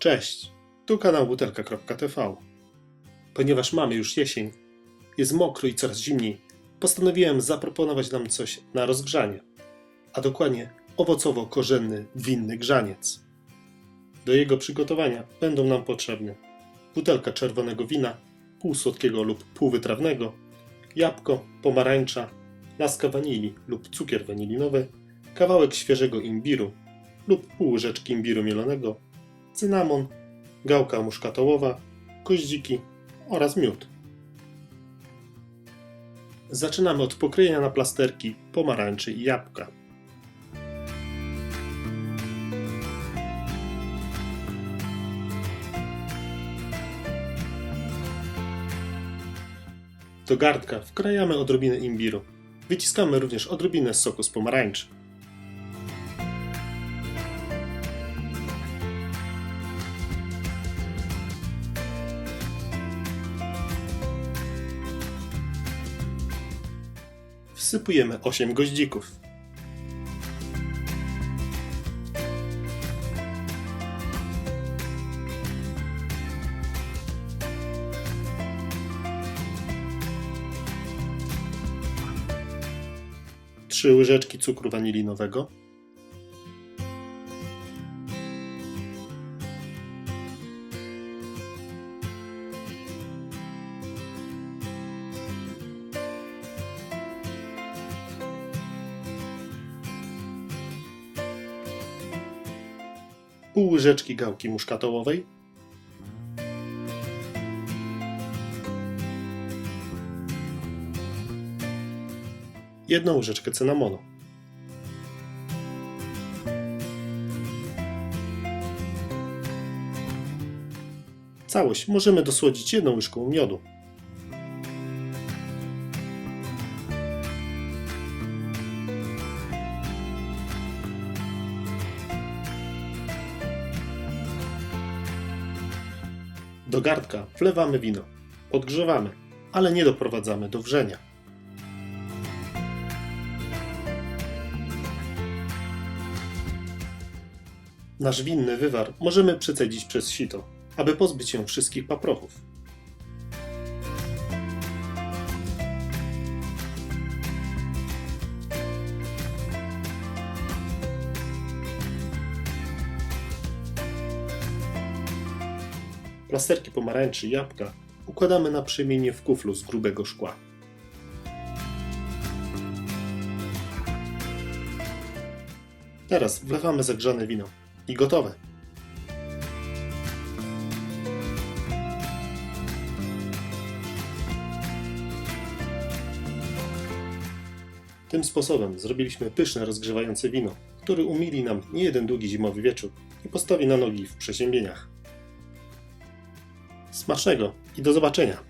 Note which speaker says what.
Speaker 1: Cześć, tu kanał butelka.tv. Ponieważ mamy już jesień, jest mokro i coraz zimniej, postanowiłem zaproponować nam coś na rozgrzanie, a dokładnie owocowo-korzenny winny grzaniec. Do jego przygotowania będą nam potrzebne butelka czerwonego wina, półsłodkiego lub półwytrawnego, jabłko, pomarańcza, laska wanilii lub cukier wanilinowy, kawałek świeżego imbiru lub pół łyżeczki imbiru mielonego, cynamon, gałka muszkatołowa, koździki oraz miód. Zaczynamy od pokrojenia na plasterki pomarańczy i jabłka. Do garnka wkrajamy odrobinę imbiru. Wyciskamy również odrobinę soku z pomarańczy. Wsypujemy 8 goździków. Trzy łyżeczki cukru wanilinowego. Pół łyżeczki gałki muszkatołowej. Jedną łyżeczkę cynamonu. Całość możemy dosłodzić jedną łyżką miodu. Do garnka wlewamy wino. Podgrzewamy, ale nie doprowadzamy do wrzenia. Nasz winny wywar możemy przecedzić przez sito, aby pozbyć się wszystkich paprochów. Plasterki pomarańczy i jabłka układamy na przemienie w kuflu z grubego szkła. Teraz wlewamy zagrzane wino i gotowe. Tym sposobem zrobiliśmy pyszne rozgrzewające wino, który umili nam nie jeden długi zimowy wieczór i postawi na nogi w przeziębieniach. Smacznego i do zobaczenia!